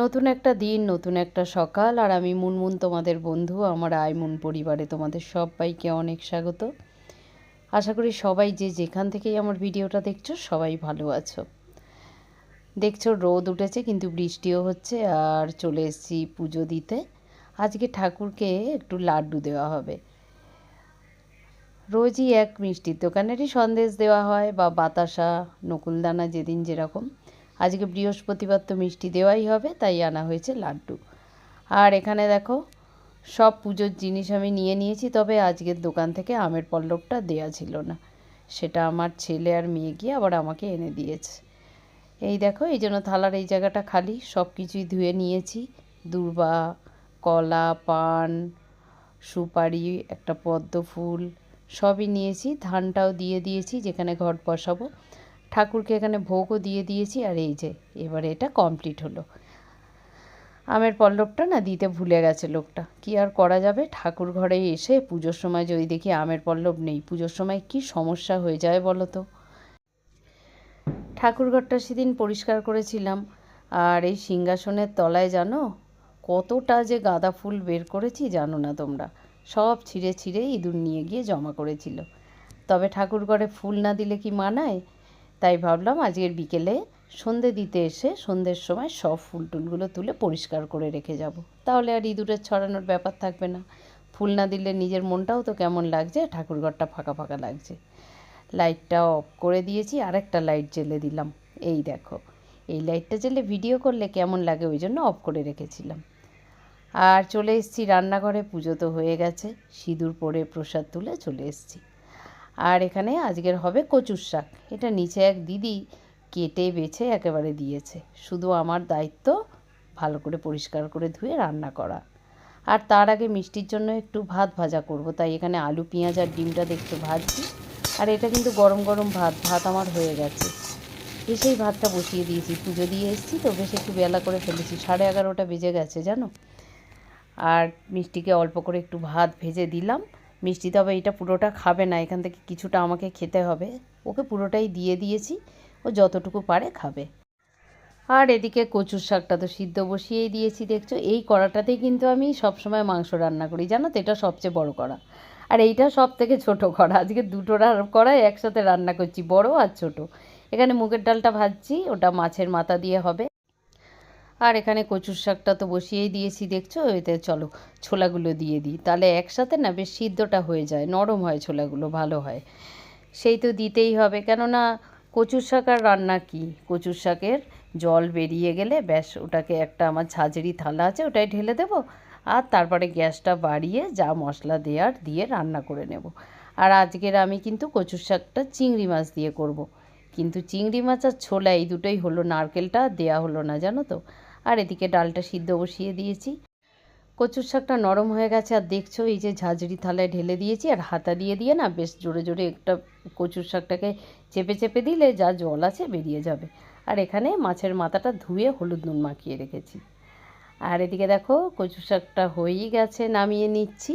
নতুন একটা দিন, নতুন একটা সকাল আর আমি মুনমুন তোমাদের বন্ধু, আমার আইমুন পরিবারে তোমাদের সবাইকে অনেক স্বাগত। আশা করি সবাই যে যেখান থেকেই আমার ভিডিওটা দেখছ, সবাই ভালো আছো। দেখছ রোদ উঠেছে, কিন্তু বৃষ্টিও হচ্ছে আর চলে এসেছি পুজো দিতে। আজকে ঠাকুরকে একটু লাড্ডু দেওয়া হবে। রোজই এক মিষ্টির দোকানেরই সন্দেশ দেওয়া হয় বা বাতাসা, নকুলদানা যেদিন যেরকম। আজকে বৃহস্পতিবার তো মিষ্টি দেওয়াই হবে, তাই আনা হয়েছে লাড্ডু। আর এখানে দেখো, সব পুজোর জিনিস আমি নিয়ে নিয়েছি, তবে আজকের দোকান থেকে আমের পল্লবটা দেয়া ছিল না। সেটা আমার ছেলে আর মেয়ে গিয়ে আবার আমাকে এনে দিয়েছে। এই দেখো, এই জন্য থালার এই জায়গাটা খালি, সব কিছুই ধুয়ে নিয়েছি। দূর্বা, কলা, পান, সুপারি, একটা পদ্ম ফুল, সবই নিয়েছি। ধানটাও দিয়ে দিয়েছি, যেখানে ঘট বসাবো। ঠাকুরকে এখানে ভোগও দিয়ে দিয়েছি আর এই যে, এবারে এটা কমপ্লিট হলো। আমের পল্লবটা না দিতে ভুলে গেছে লোকটা। কি আর করা যাবে? ঠাকুর ঘরে এসে পুজোর সময় যদি দেখি আমের পল্লব নেই, পুজোর সময় কি সমস্যা হয়ে যায় বলো তো? ঠাকুরঘরটা সেদিন পরিষ্কার করেছিলাম। আর এই সিংহাসনের তলায় জানো, কতটা যে গাঁদা ফুল বের করেছি জানো না তোমরা। সব ছিঁড়ে ছিঁড়ে ইঁদুর নিয়ে গিয়ে জমা করেছিল। তবে ঠাকুর ঘরে ফুল না দিলে কি মানায়? তাই ভাবলাম আজকের বিকেলে সন্ধে দিতে এসে সন্ধ্যের সময় সব ফুল টুলগুলো তুলে পরিষ্কার করে রেখে যাব। তাহলে আর ইঁদুরের ছড়ানোর ব্যাপার থাকবে না। ফুল না দিলে নিজের মনটাও তো কেমন লাগছে ঠাকুরঘরটা ফাঁকা ফাঁকা লাগছে। লাইটটা অফ করে দিয়েছি, আরেকটা লাইট জ্বেলে দিলাম। এই দেখো, এই লাইটটা জ্বেলে ভিডিও করলে কেমন লাগে ওই জন্য অফ করে রেখেছিলাম। আর চলে এসেছি রান্নাঘরে, পুজো তো হয়ে গেছে। সিঁদুর পরে প্রসাদ তুলে চলে এসেছি। আর এখানে আজকের হবে কচুর শাক। এটা নিচে এক দিদি কেটে, বেছে, একেবারে দিয়েছে। শুধু আমার দায়িত্ব ভালো করে পরিষ্কার করে ধুয়ে রান্না করা। আর তার আগে মিষ্টির জন্য একটু ভাত ভাজা করব। তাই এখানে আলু, পেঁয়াজ আর ডিমটা দেখতে ভাজছি। আর এটা কিন্তু গরম গরম ভাত ভাত আমার হয়ে গেছে। এসেই ভাতটা বসিয়ে দিয়েছি। পুজো দিয়ে এসেছি তো, বেশ একটু বেলা করে ফেলেছি। সাড়ে এগারোটা বেজে গেছে, জানো? আর মিষ্টিকে অল্প করে একটু ভাত ভেজে দিলাম। মিষ্টি, তবে এটা পুরোটা খাবে না, এখান থেকে কিছুটা আমাকে খেতে হবে। ওকে পুরোটাই দিয়ে দিয়েছি, ও যতটুকু পারে খাবে। আর এদিকে কচুর শাকটা তো সিদ্ধ বসিয়েই দিয়েছি, দেখছ? এই কড়াটাতেই কিন্তু আমি সবসময় মাংস রান্না করি, জানো তো? এটা সবচেয়ে বড় কড়া। আর এইটা সব থেকে ছোটো কড়া, আজকে দুটো কড়াই একসাথে রান্না করছি, বড় আর ছোট। এখানে মুগের ডালটা ভাজছি, ওটা মাছের মাথা দিয়ে হবে। আর এখানে কচুর শাকটা তো বসিয়েই দিয়েছি, দেখছ? এতে চলো, ছোলাগুলো দিয়ে দিই। তাহলে একসাথে না বেশ সিদ্ধটা হয়ে যায়, নরম হয় ছোলাগুলো, ভালো হয়। সেই তো দিতেই হবে, কেননা কচুর শাক আর রান্না কি? কচুর শাকের জল বেরিয়ে গেলে ব্যাস, ওটাকে একটা আমার ঝাঁঝরি থালা আছে ওটাই ঢেলে দেবো। আর তারপরে গ্যাসটা বাড়িয়ে যা মশলা দেওয়ার দিয়ে রান্না করে নেব। আর আজকের আমি কিন্তু কচুর শাকটা চিংড়ি মাছ দিয়ে করব। কিন্তু চিংড়ি মাছ আর ছোলা এই দুটোই হলো, নারকেলটা দেয়া হলো না, জানো তো? আর এদিকে ডালটা সিদ্ধ বসিয়ে দিয়েছি। কচুর শাকটা নরম হয়ে গেছে, আর দেখছ এই যে ঝাঁঝরি থালায় ঢেলে দিয়েছি, আর হাতা দিয়ে দিয়ে না বেশ জোরে জোরে একটা কচুর শাকটাকে চেপে চেপে দিলে যা জল আছে বেরিয়ে যাবে। আর এখানে মাছের মাথাটা ধুয়ে হলুদ নুন মাখিয়ে রেখেছি। আর এদিকে দেখো কচুর শাকটা হয়েই গেছে, নামিয়ে নিচ্ছি।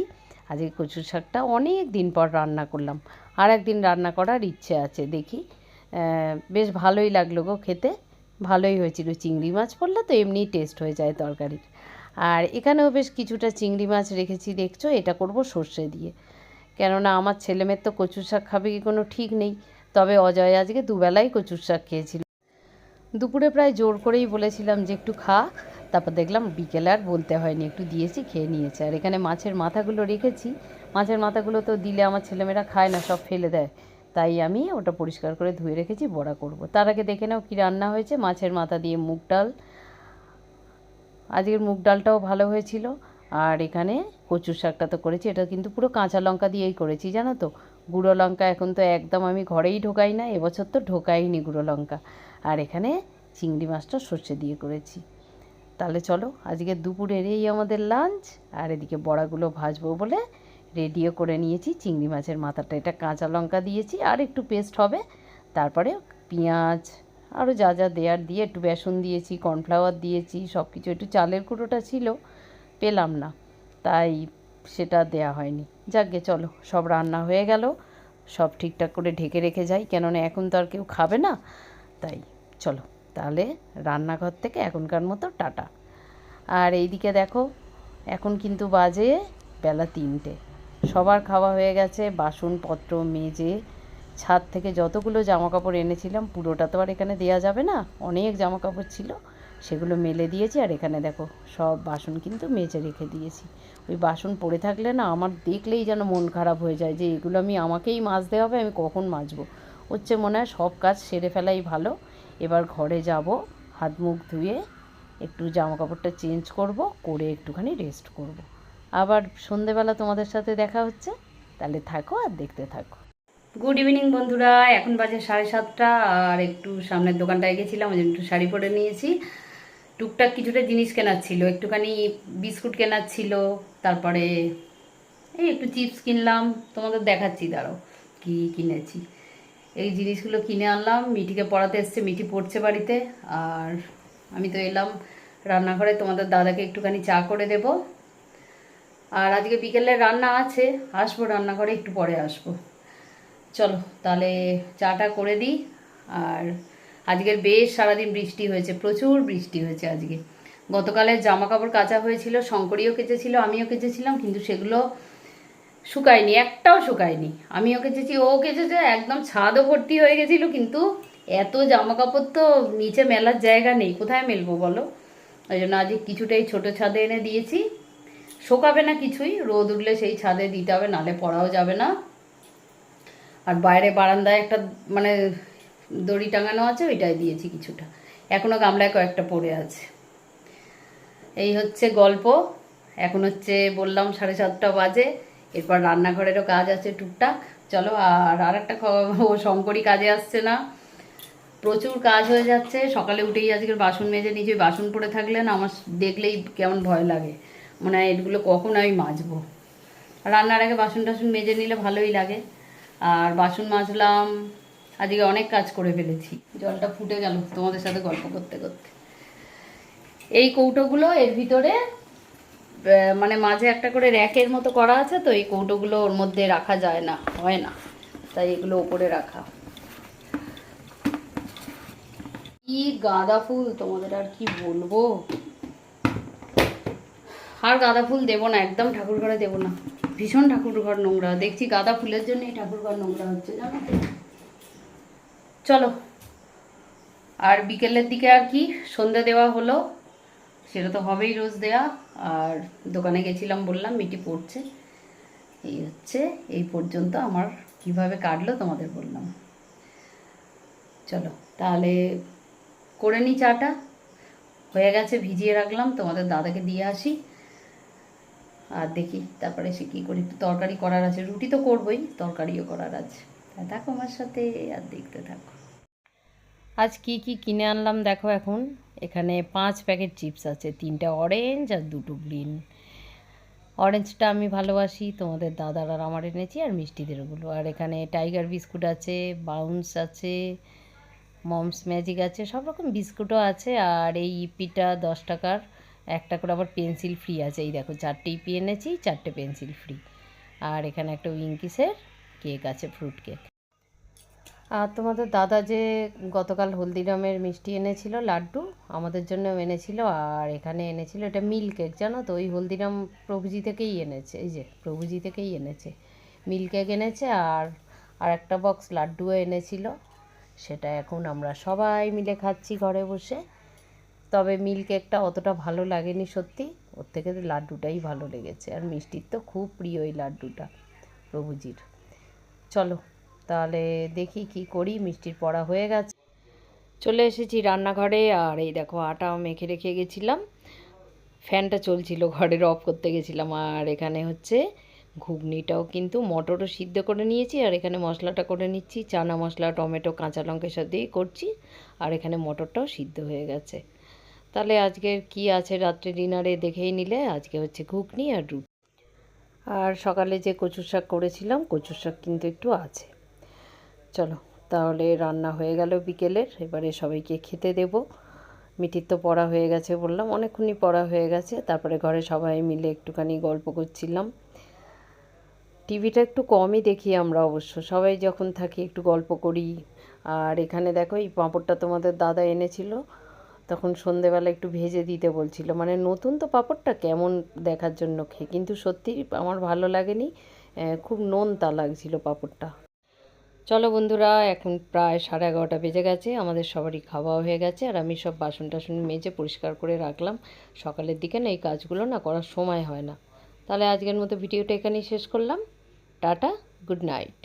আজকে কচুর শাকটা অনেক দিন পর রান্না করলাম আর একদিন রান্না করার ইচ্ছে আছে, দেখি বেশ ভালোই লাগল গো খেতে। ভালোই হয়েছিল। চিংড়ি মাছ পড়লে তো এমনিই টেস্ট হয়ে যায় তরকারির। আর এখানেও বেশ কিছুটা চিংড়ি মাছ রেখেছি, দেখছ? এটা করব সর্ষে দিয়ে। কেননা আমার ছেলেমেয়ের তো কচুর শাক খাবে কি কোনো ঠিক নেই। তবে অজয় আজকে দুবেলাই কচুর শাক খেয়েছিল। দুপুরে প্রায় জোর করেই বলেছিলাম যে একটু খা। তারপর দেখলাম বিকেলে আর বলতে হয়নি, একটু দিয়েছি, খেয়ে নিয়েছে। আর এখানে মাছের মাথাগুলো রেখেছি। মাছের মাথাগুলো তো দিলে আমার ছেলেমেয়েরা খায় না, সব ফেলে দেয়। তাই আমি ওটা পরিষ্কার করে ধুয়ে রেখেছি, বড়া করব। তার আগে দেখে নাও কী রান্না হয়েছে, মাছের মাথা দিয়ে মুগ ডাল। আজকের মুগ ডালটাও ভালো হয়েছিল। আর এখানে কচুর শাকটা তো করেছি, এটা কিন্তু পুরো কাঁচা লঙ্কা দিয়েই করেছি, জানো তো? গুঁড়ো লঙ্কা এখন তো একদম আমি ঘরেই ঢোকাই না, এবছর তো ঢোকাইনি গুঁড়ো লঙ্কা। আর এখানে চিংড়ি মাছটা সর্ষে দিয়ে করেছি। তাহলে চলো, আজকে দুপুরের এই আমাদের লাঞ্চ আর এদিকে বড়াগুলো ভাজবো বলে রেডিও করে নিয়েছি, চিংড়ি মাছের মাথাটা, এটা কাঁচা লঙ্কা দিয়েছি, আর একটু পেস্ট হবে। তারপরে পেঁয়াজ আরও যা যা দেওয়ার দিয়ে একটু বেসন দিয়েছি, কর্নফ্লাওয়ার দিয়েছি সব কিছু একটু চালের কুটোটা ছিল, পেলাম না, তাই সেটা দেয়া হয়নি। যাকগে, চলো, সব রান্না হয়ে গেল, সব ঠিকঠাক করে ঢেকে রেখে যাই, কেননা এখন তো আর কেউ খাবে না, তাই চলো, তাহলে রান্নাঘর থেকে এখনকার মতো টাটা। আর এইদিকে দেখো, এখন কিন্তু বাজে বেলা তিনটে। সবার খাওয়া হয়ে গেছে, বাসনপত্র, মেজে, ছাদ থেকে যতগুলো জামা কাপড় এনেছিলাম, পুরোটা তো আর এখানে দেওয়া যাবে না। অনেক জামা কাপড় ছিল, সেগুলো মেলে দিয়েছি, আর এখানে দেখো, সব বাসন কিন্তু মেজে রেখে দিয়েছি। ওই বাসন পড়ে থাকলে না, আমার দেখলেই যেন মন খারাপ হয়ে যায় যে, এগুলো আমি আমাকেই মাজতে হবে, আমি কখন মাজবো? হচ্ছে মনে হয় সব কাজ সেরে ফেলাই ভালো। এবার ঘরে যাব, হাত মুখ ধুয়ে একটু জামা কাপড়টা চেঞ্জ করব, করে একটুখানি রেস্ট করব। আবার সন্ধেবেলা তোমাদের সাথে দেখা হচ্ছে। তাহলে থাকো আর দেখতে থাকো। গুড ইভিনিং বন্ধুরা, এখন বাজে সাড়ে সাতটা, আর একটু সামনের দোকানটায় গেছিলাম, ওই একটু শাড়ি পরে নিয়েছি। টুকটাক কিছুটা জিনিস কেনার ছিল, একটুখানি বিস্কুট কেনার ছিল, তারপরে এই একটু চিপস কিনলাম, তোমাদের দেখাচ্ছি, দাঁড়াও, কি কিনেছি। এই জিনিসগুলো কিনে আনলাম মিটিকে পড়াতে এসছে মিটি পড়ছে বাড়িতে, আর আমি তো এলাম রান্নাঘরে, তোমাদের দাদাকে একটুখানি চা করে দেব। আর আজকে বিকেলে রান্না আছে, আসব রান্নাঘরে একটু পরে আসব। চলো, তাহলে চাটা করে দিই। আর আজকের বেশ সারাদিন বৃষ্টি হয়েছে, প্রচুর বৃষ্টি হয়েছে আজকে। গতকালের জামা কাপড় কাচা হয়েছিল, শঙ্করীও কেচেছিল, আমিও কেচেছিলাম, কিন্তু সেগুলো শুকায়নি, একটাও শুকায়নি। আমিও কেচেছি, ও কেচেছে, একদম ছাদও ভর্তি হয়ে গেছিল, কিন্তু এত জামা কাপড় তো নিচে মেলার জায়গা নেই, কোথায় মেলবো বলো? ওই জন্য আজকে কিছুটাই ছোটো ছাদে এনে দিয়েছি। শোকাবে না কিছুই, রোদ উঠলে সেই ছাদে দিতে হবে, নালে পড়াও যাবে না। আর বাইরে বারান্দায় একটা মানে দড়ি টাঙানো আছে ওইটাই দিয়েছি কিছুটা। এখনও গামলায় কয়েকটা পড়ে আছে। এই হচ্ছে গল্প। এখন হচ্ছে বললাম সাড়ে সাতটা বাজে, এরপর রান্নাঘরেরও কাজ আছে টুকটাক। চলো, আর আর একটা শঙ্করই কাজে আসছে না। প্রচুর কাজ হয়ে যাচ্ছে। সকালে উঠেই আজকের বাসন মেজে নিজে বাসন পড়ে থাকলে না আমার দেখলেই কেমন ভয় লাগে। মনে হয় এগুলো কখন আমি মাজবো। রান্নার আগে বাসন টাসন মেজে নিলে ভালোই লাগে। আর বাসন মাজলাম, আজকে অনেক কাজ করে ফেলেছি। জলটা ফুটে গেল তোমাদের সাথে গল্প করতে করতে। এই কৌটোগুলো এর ভিতরে মানে মাঝে একটা করে র্যাকের মতো করা আছে তো, এই কৌটোগুলো ওর মধ্যে রাখা যায় না, হয় না। তাই এগুলো ওপরে রাখা। কি গাঁদা ফুল, তোমাদের আর কি বলব? আর গাঁদা ফুল দেবো না, একদম ঠাকুর ঘরে দেবো না। ভীষণ ঠাকুর ঘর নোংরা, দেখছি গাঁদা ফুলের জন্যই ঠাকুর ঘর নোংরা হচ্ছে, জানো চলো, আর বিকেলের দিকে আর কি? সন্ধে দেওয়া হলো, সেটা তো হবেই রোজ দেয়া। আর দোকানে গেছিলাম, বললাম মিটি পড়ছে। এই হচ্ছে, এই পর্যন্ত আমার কীভাবে কাটলো তোমাদের বললাম। চলো, তাহলে করে নিই চাটা। হয়ে গেছে, ভিজিয়ে রাখলাম, তোমাদের দাদাকে দিয়ে আসি। আর দেখি তারপরে সে কী করি, একটু তরকারি করার আছে, রুটি তো করবোই, তরকারিও করার আছে। দেখো আমার সাথে আর দেখতে থাকো। আজ কি কি কিনে আনলাম দেখো এখন। এখানে পাঁচ প্যাকেট চিপস আছে, তিনটা অরেঞ্জ আর দুটো গ্রিন। অরেঞ্জটা আমি ভালোবাসি, তোমাদের দাদার আর আমার এনেছি আর মিষ্টিদেরগুলো। আর এখানে টাইগার বিস্কুট আছে, বাউন্স আছে, মমস ম্যাজিক আছে সব রকম বিস্কুটও আছে। আর এই ইপিটা দশ টাকার। একটা করে আবার পেন্সিল ফ্রি আছে। এই দেখো চারটে ইপি এনেছি, চারটে পেন্সিল ফ্রি আর এখানে একটা উইঙ্কিসের কেক আছে ফ্রুট কেক আর তোমাদের দাদা যে গতকাল হলদিরামের মিষ্টি এনেছিল, লাড্ডু, আমাদের জন্য এনেছিল, আর এখানে এনেছিল এটা মিল কেক জানো তো? ওই হলদিরাম প্রভুজি থেকেই এনেছে, এই যে প্রভুজি থেকেই এনেছে। মিল কেক এনেছে, আর আর একটা বক্স লাড্ডুও এনেছিল। সেটা এখন আমরা সবাই মিলে খাচ্ছি ঘরে বসে। তবে মিল কেকটা অতটা ভালো লাগেনি সত্যি। ওর থেকে লাড্ডুটাই ভালো লেগেছে। আর মিষ্টির তো খুব প্রিয় এই লাড্ডুটা প্রভুজির। চলো, তাহলে দেখি কি করি। মিষ্টির পড়া হয়ে গেছে। চলে এসেছি রান্নাঘরে। আর এই দেখো আটা মেখে রেখে গেছিলাম। ফ্যানটা চলছিল, ঘরের অফ করতে গেছিলাম। আর এখানে হচ্ছে ঘুগনিটাও কিন্তু মটরও সিদ্ধ করে নিয়েছি। আর এখানে মশলাটা করে নিচ্ছি। চানা মশলা, টমেটো, কাঁচা লঙ্কার সাথেই করছি। আর এখানে মটরটাও সিদ্ধ হয়ে গেছে। তাহলে আজকের কি আছে রাত্রে ডিনারে দেখেই নিলে? আজকে হচ্ছে ঘুগনি আর রুটি। আর সকালে যে কচুর শাক করেছিলাম, কচুর শাক কিন্তু একটু আছে। চলো, তাহলে রান্না হয়ে গেল বিকেলের। এবারে সবাইকে খেতে দেব। মিটির তো পড়া হয়ে গেছে বললাম, অনেকক্ষণই পড়া হয়ে গেছে। তারপরে ঘরে সবাই মিলে একটুখানি গল্প করছিলাম। টিভিটা একটু কমই দেখি আমরা অবশ্য। সবাই যখন থাকি একটু গল্প করি। আর এখানে দেখো, এই পাঁপড়টা তোমাদের দাদা এনেছিল। তখন সন্ধেবেলা একটু ভেজে দিতে বলছিল। মানে নতুন তো পাঁপড়টা কেমন দেখার জন্য খেয়ে। কিন্তু সত্যি আমার ভালো লাগেনি। খুব নোনতা লাগছিল পাঁপড়টা। চলো বন্ধুরা, এখন প্রায় সাড়ে এগারোটা বেজে গেছে। আমাদের সবারই খাওয়া হয়ে গেছে। আর আমি সব বাসন টাসন মেজে পরিষ্কার করে রাখলাম। সকালের দিকে না এই কাজগুলো না করার সময় হয় না। তাহলে আজকের মতো ভিডিওটা এখানেই শেষ করলাম। টাটা, গুড নাইট।